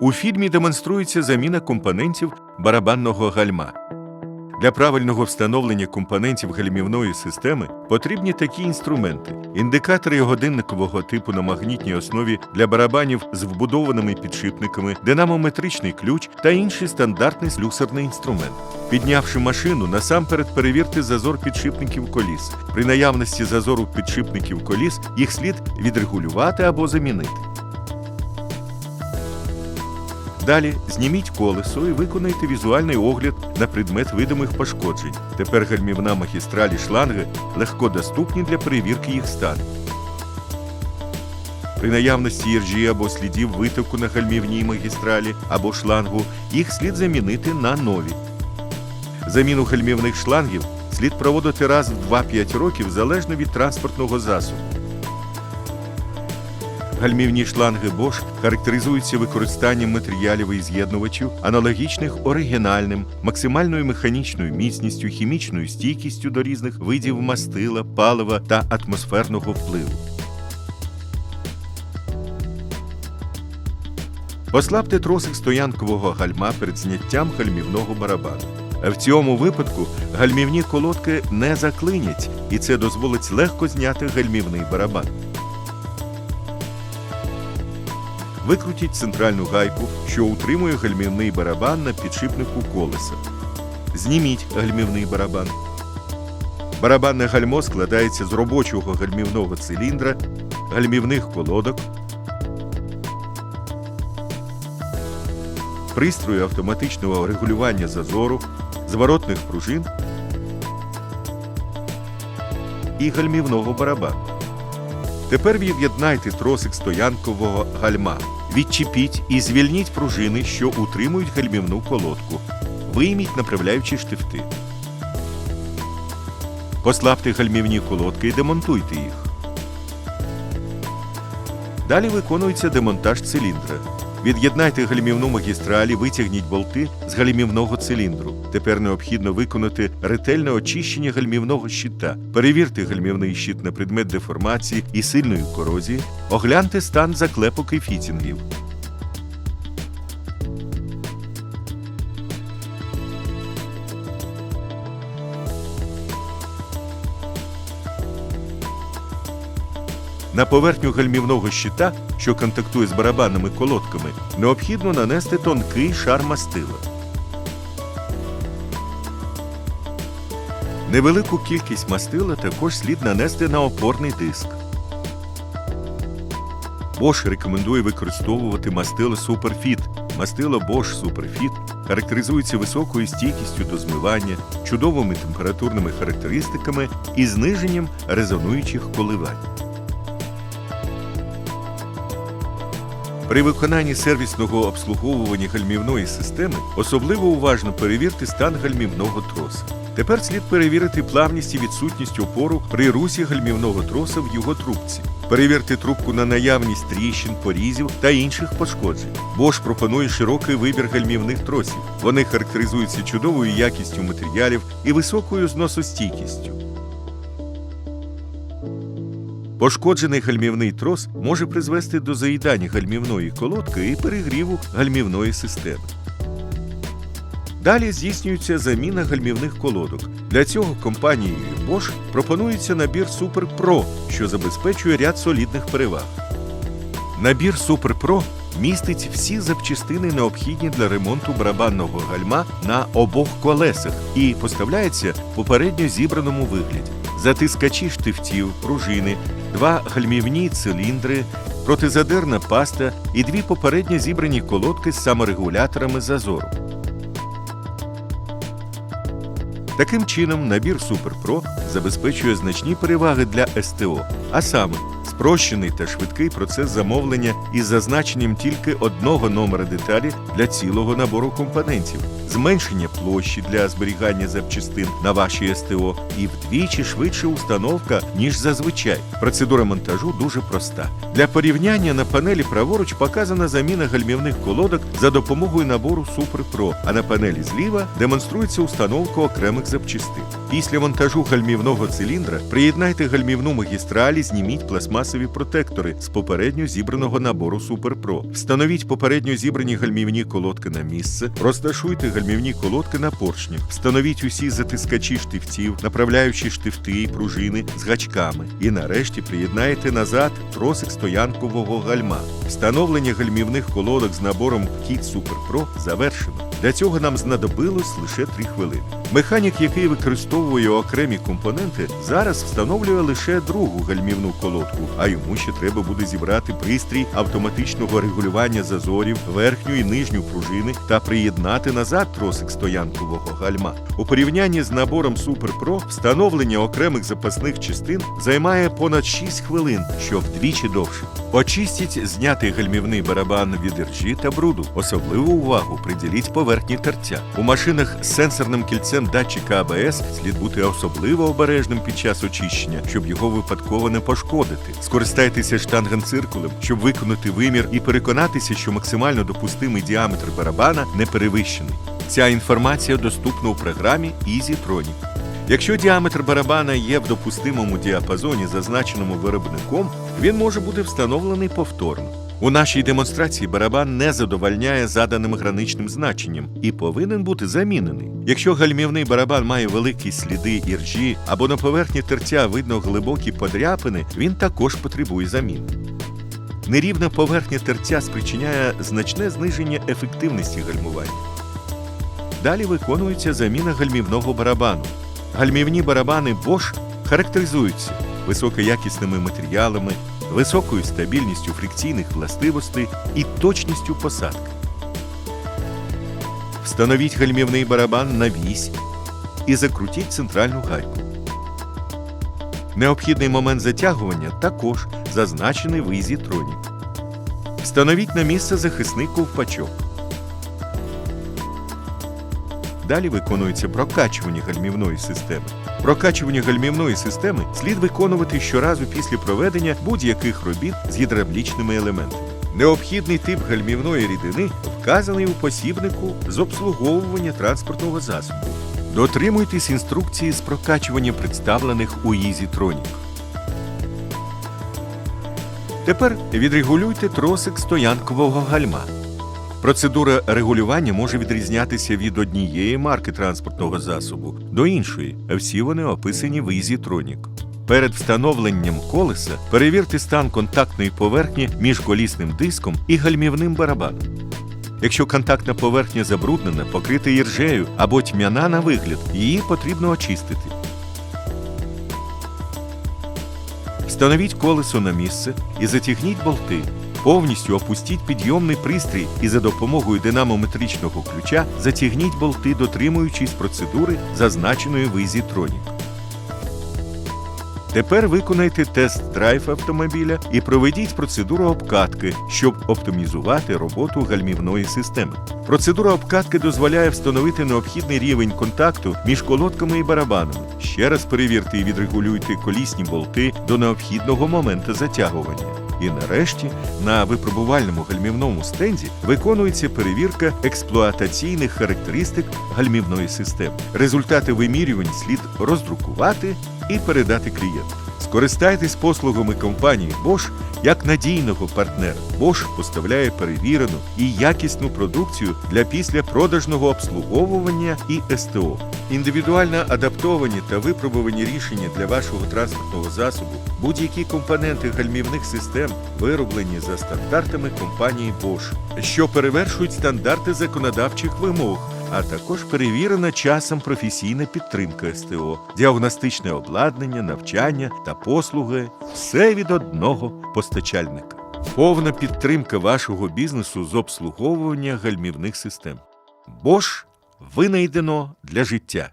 У фільмі демонструється заміна компонентів барабанного гальма. Для правильного встановлення компонентів гальмівної системи потрібні такі інструменти: індикатори годинникового типу на магнітній основі для барабанів з вбудованими підшипниками, динамометричний ключ та інший стандартний слюсарний інструмент. Піднявши машину, насамперед перевірте зазор підшипників коліс. При наявності зазору підшипників коліс їх слід відрегулювати або замінити. Далі зніміть колесо і виконайте візуальний огляд на предмет видимих пошкоджень. Тепер гальмівна магістралі шланги легко доступні для перевірки їх стану. При наявності іржі або слідів витоку на гальмівній магістралі або шлангу їх слід замінити на нові. Заміну гальмівних шлангів слід проводити раз в 2-5 років залежно від транспортного засобу. Гальмівні шланги Bosch характеризуються використанням матеріалів і з'єднувачів, аналогічних оригінальним, максимальною механічною міцністю, хімічною стійкістю до різних видів мастила, палива та атмосферного впливу. Послабте тросик стоянкового гальма перед зняттям гальмівного барабану. В цьому випадку гальмівні колодки не заклинять, і це дозволить легко зняти гальмівний барабан. Викрутіть центральну гайку, що утримує гальмівний барабан на підшипнику колеса. Зніміть гальмівний барабан. Барабанне гальмо складається з робочого гальмівного циліндра, гальмівних колодок, пристрою автоматичного регулювання зазору, зворотних пружин і гальмівного барабану. Тепер від'єднайте тросик стоянкового гальма. Відчепіть і звільніть пружини, що утримують гальмівну колодку. Вийміть направляючі штифти. Послабте гальмівні колодки і демонтуйте їх. Далі виконується демонтаж циліндра. Від'єднайте гальмівну магістралі, витягніть болти з гальмівного циліндру. Тепер необхідно виконати ретельне очищення гальмівного щита. Перевірте гальмівний щит на предмет деформації і сильної корозії. Огляньте стан заклепок і фітінгів. На поверхню гальмівного щита, що контактує з барабанними колодками, необхідно нанести тонкий шар мастила. Невелику кількість мастила також слід нанести на опорний диск. Bosch рекомендує використовувати мастило Superfit. Мастило Bosch Superfit характеризується високою стійкістю до змивання, чудовими температурними характеристиками і зниженням резонуючих коливань. При виконанні сервісного обслуговування гальмівної системи особливо уважно перевірте стан гальмівного троса. Тепер слід перевірити плавність і відсутність опору при русі гальмівного троса в його трубці. Перевірте трубку на наявність тріщин, порізів та інших пошкоджень. Bosch пропонує широкий вибір гальмівних тросів. Вони характеризуються чудовою якістю матеріалів і високою зносостійкістю. Пошкоджений гальмівний трос може призвести до заїдання гальмівної колодки і перегріву гальмівної системи. Далі здійснюється заміна гальмівних колодок. Для цього компанією Bosch пропонується набір Super Pro, що забезпечує ряд солідних переваг. Набір Super Pro містить всі запчастини, необхідні для ремонту барабанного гальма на обох колесах і поставляється в попередньо зібраному вигляді. Затискачі штифтів, пружини, два гальмівні циліндри, протизадерна паста і дві попередньо зібрані колодки з саморегуляторами зазору. Таким чином, набір Super Pro забезпечує значні переваги для СТО, а саме спрощений та швидкий процес замовлення із зазначенням тільки одного номера деталі для цілого набору компонентів, зменшення площі для зберігання запчастин на вашій СТО і вдвічі швидша установка, ніж зазвичай. Процедура монтажу дуже проста. Для порівняння на панелі праворуч показана заміна гальмівних колодок за допомогою набору Super Pro, а на панелі зліва демонструється установка окремих запчастин. Після монтажу гальмівного циліндра приєднайте гальмівну магістралі, зніміть пластмасову пластмасові протектори з попередньо зібраного набору Суперпро. Встановіть попередньо зібрані гальмівні колодки на місце, розташуйте гальмівні колодки на поршнях, встановіть усі затискачі штифтів, направляючі штифти і пружини з гачками. І нарешті приєднаєте назад тросик стоянкового гальма. Встановлення гальмівних колодок з набором Super Pro завершено. Для цього нам знадобилось лише 3 хвилини. Механік, який використовує окремі компоненти, зараз встановлює лише другу гальмівну колодку, а йому ще треба буде зібрати пристрій автоматичного регулювання зазорів, верхню і нижню пружини та приєднати назад тросик стоянкового гальма. У порівнянні з набором Super Pro встановлення окремих запасних частин займає понад 6 хвилин, що вдвічі довше. Очистіть знятий гальмівний барабан від іржі та бруду. Особливу увагу приділіть поверхні терця. У машинах з сенсорним кільцем датчика АБС слід бути особливо обережним під час очищення, щоб його випадково не пошкодити. Скористайтеся штангенциркулем, щоб виконати вимір і переконатися, що максимально допустимий діаметр барабана не перевищений. Ця інформація доступна у програмі EasyTronic. Якщо діаметр барабана є в допустимому діапазоні, зазначеному виробником, він може бути встановлений повторно. У нашій демонстрації барабан не задовольняє заданим граничним значенням і повинен бути замінений. Якщо гальмівний барабан має великі сліди іржі або на поверхні терця видно глибокі подряпини, він також потребує заміни. Нерівна поверхня терця спричиняє значне зниження ефективності гальмування. Далі виконується заміна гальмівного барабану. Гальмівні барабани Bosch характеризуються високоякісними матеріалами, високою стабільністю фрикційних властивостей і точністю посадки. Встановіть гальмівний барабан на вісь і закрутіть центральну гайку. Необхідний момент затягування також зазначений в EasyTronic. Встановіть на місце захисний ковпачок. Далі виконується прокачування гальмівної системи. Прокачування гальмівної системи слід виконувати щоразу після проведення будь-яких робіт з гідравлічними елементами. Необхідний тип гальмівної рідини вказаний у посібнику з обслуговування транспортного засобу. Дотримуйтесь інструкції з прокачування представлених у EasyTronic. Тепер відрегулюйте тросик стоянкового гальма. Процедура регулювання може відрізнятися від однієї марки транспортного засобу до іншої, всі вони описані в EasyTronic. Перед встановленням колеса перевірте стан контактної поверхні між колісним диском і гальмівним барабаном. Якщо контактна поверхня забруднена, покрита іржею або тьмяна на вигляд, її потрібно очистити. Встановіть колесо на місце і затягніть болти. Повністю опустіть підйомний пристрій і за допомогою динамометричного ключа затягніть болти, дотримуючись процедури, зазначеної в EasyTronic. Тепер виконайте тест-драйв автомобіля і проведіть процедуру обкатки, щоб оптимізувати роботу гальмівної системи. Процедура обкатки дозволяє встановити необхідний рівень контакту між колодками і барабанами. Ще раз перевірте і відрегулюйте колісні болти до необхідного моменту затягування. І нарешті на випробувальному гальмівному стенді виконується перевірка експлуатаційних характеристик гальмівної системи. Результати вимірювань слід роздрукувати і передати клієнту. Скористайтесь послугами компанії Bosch як надійного партнера. Bosch поставляє перевірену і якісну продукцію для післяпродажного обслуговування і СТО. Індивідуально адаптовані та випробувані рішення для вашого транспортного засобу, будь-які компоненти гальмівних систем вироблені за стандартами компанії Bosch, що перевершують стандарти законодавчих вимог а також перевірена часом професійна підтримка СТО, діагностичне обладнання, навчання та послуги все від одного постачальника. Повна підтримка вашого бізнесу з обслуговування гальмівних систем. Bosch винайдено для життя.